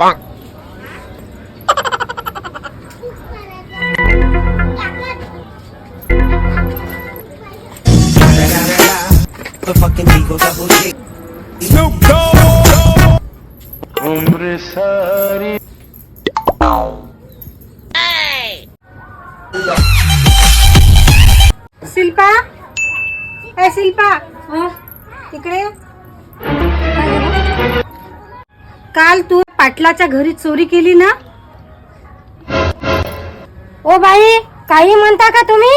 ปัง शिल्पा ए शिल्पा हं, इकडे ये. काय झालं? काल तू पाटलाच्या घरी चोरी केली ना? ओ बाई काही म्हणता का तुम्ही?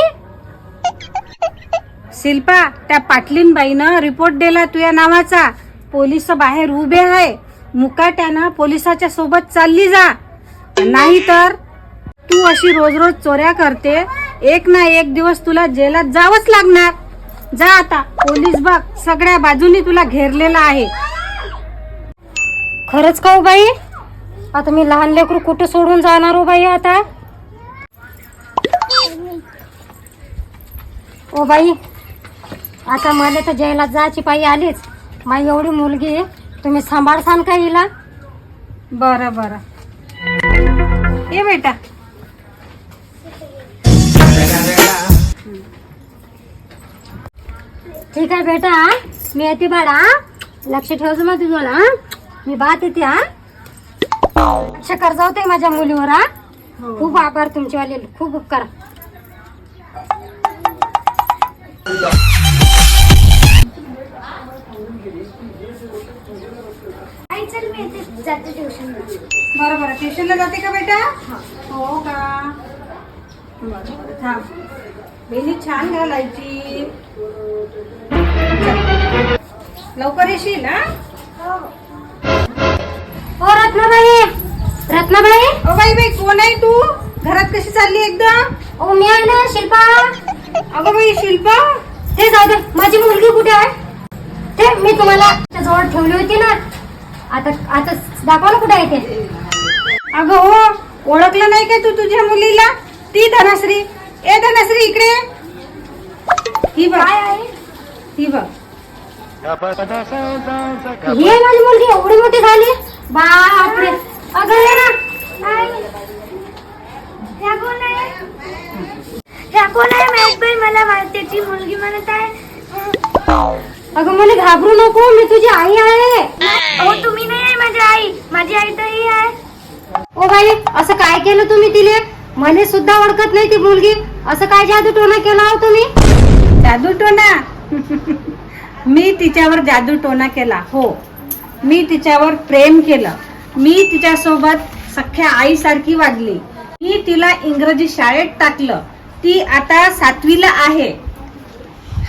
शिल्पा त्या पाटलीन बाईनं रिपोर्ट दिला तुझ्या नावाचा. पोलीस बाहेर उभे आहे. मुकाट्यानं पोलिसाच्या सोबत चालली जा. नाही तर तू अशी रोज रोज चोऱ्या करते. एक ना एक दिवस तुला जेलात जावंच लागणार. जा आता पोलीस बघ. सगळ्या बाजूनी तुला घेरलेला आहे. खरंच का हो बाई? आता मी लहान लेकरू कुठं सोडून जाणार हो बाई आता? ओ बाई आता मला तर जयला जायची पायी आलीच. माझी एवढी मुलगी तुम्ही सांभाळसान का हिला? बरं बरं. ये बेटा. ठीक आहे बेटा मी येते बाळा लक्ष ठेवतो मग तुझं हा? मी बात येते हा? शकर जाऊ माझ्या मुलीवर हा? खूप आभार तुमचेवाले खूप उपकार. बरं बरं. ट्युशनला जाते का बेटा? हो. का? बरं थांब. बेली छान घालायची. लवकर येशील हा. ओ रत्नाबाई. रत्नाबाई. ओ बाई बाई कोण आहे तू? घरात कशी चालली एकदम? ओ मी आहे ना शिल्पा. अगं बाई शिल्पा? ते जाऊ दे माझी मुलगी कुठे आहे? ते मी तुम्हाला जवळ ठेवली होती ना. आता आता दाखवा ना कुठे आहे ते. अगं हो ओळखलं नाही का तू तुझ्या मुलीला? ती धनश्री. ए धनश्री इकडे. ही बघ. काय आहे? ही बघ. ही आहे माझी मुलगी एवढी मोठी झाली? बापरे. अगं ये ना. ह्या कोण आहे ह्या कोण आहे माहीत बाई मला त्याची मुलगी म्हणत आहे. अगं मला घाबरू नको. मी तुझी आई आहे. अहो तुम्ही नाही आहे माझी आई. माझी आई तर ही आहे. ओ बाई असं काय केलं तुम्ही तिले? मला सुद्धा ओळखत नाही ती मुलगी. असं काय जादू टोना केला हो तुम्ही? जादू टोना? मी तिच्यावर जादू टोना केला हो. मी तिच्यावर प्रेम केलं. मी तिच्यासोबत सख्या आईसारखी वागली. मी तिला इंग्रजी शाळेत टाकलं. ती आता सातवीला आहे.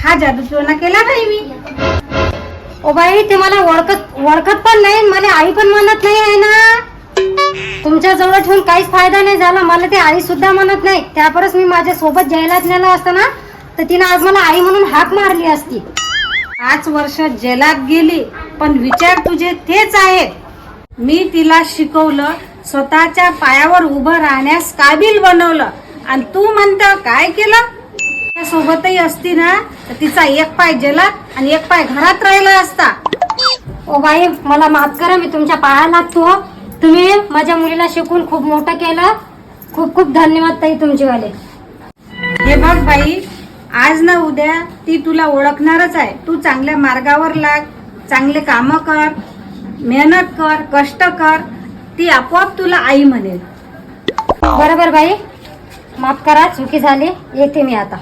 हा जादू टोना केला नाही मी ओ बाई ते मला ओळखत ओळखत पण नाही मला आई पण म्हणत नाही आहे ना. तुमच्या जवळ ठेवून काहीच फायदा नाही झाला. मला ते आई सुद्धा म्हणत नाही. त्यापरच मी माझ्या सोबत जेलात नेलं असतं ना. तर तिने आज मला आई म्हणून हाक मारली असती. पाच वर्ष जेलात गेली. पण विचार तुझे तेच आहेत. मी तिला शिकवलं स्वतःच्या पायावर उभं राहण्यास काबिल बनवलं. आणि तू म्हणतं काय केलं? त्या सोबतही असती ना तर तिचा एक पाय जेलात आणि एक पाय घरात राहिला असता. ओ बाई मला माफ करा मी तुमच्या पाया लागतो. तुम्ही माझ्या मुलीला शिकून खूप मोठं केलं. खूप खूप धन्यवाद ताई तुमचेवाले. हे बघ बाई आज ना उद्या ती तुला ओळखणारच आहे. तू चांगल्या मार्गावर लाग. चांगले कामं कर मेहनत कर कष्ट कर ती आपोआप तुला आई म्हणेल. बरोबर बाई? माफ करा चुकी झाली. येते मी आता.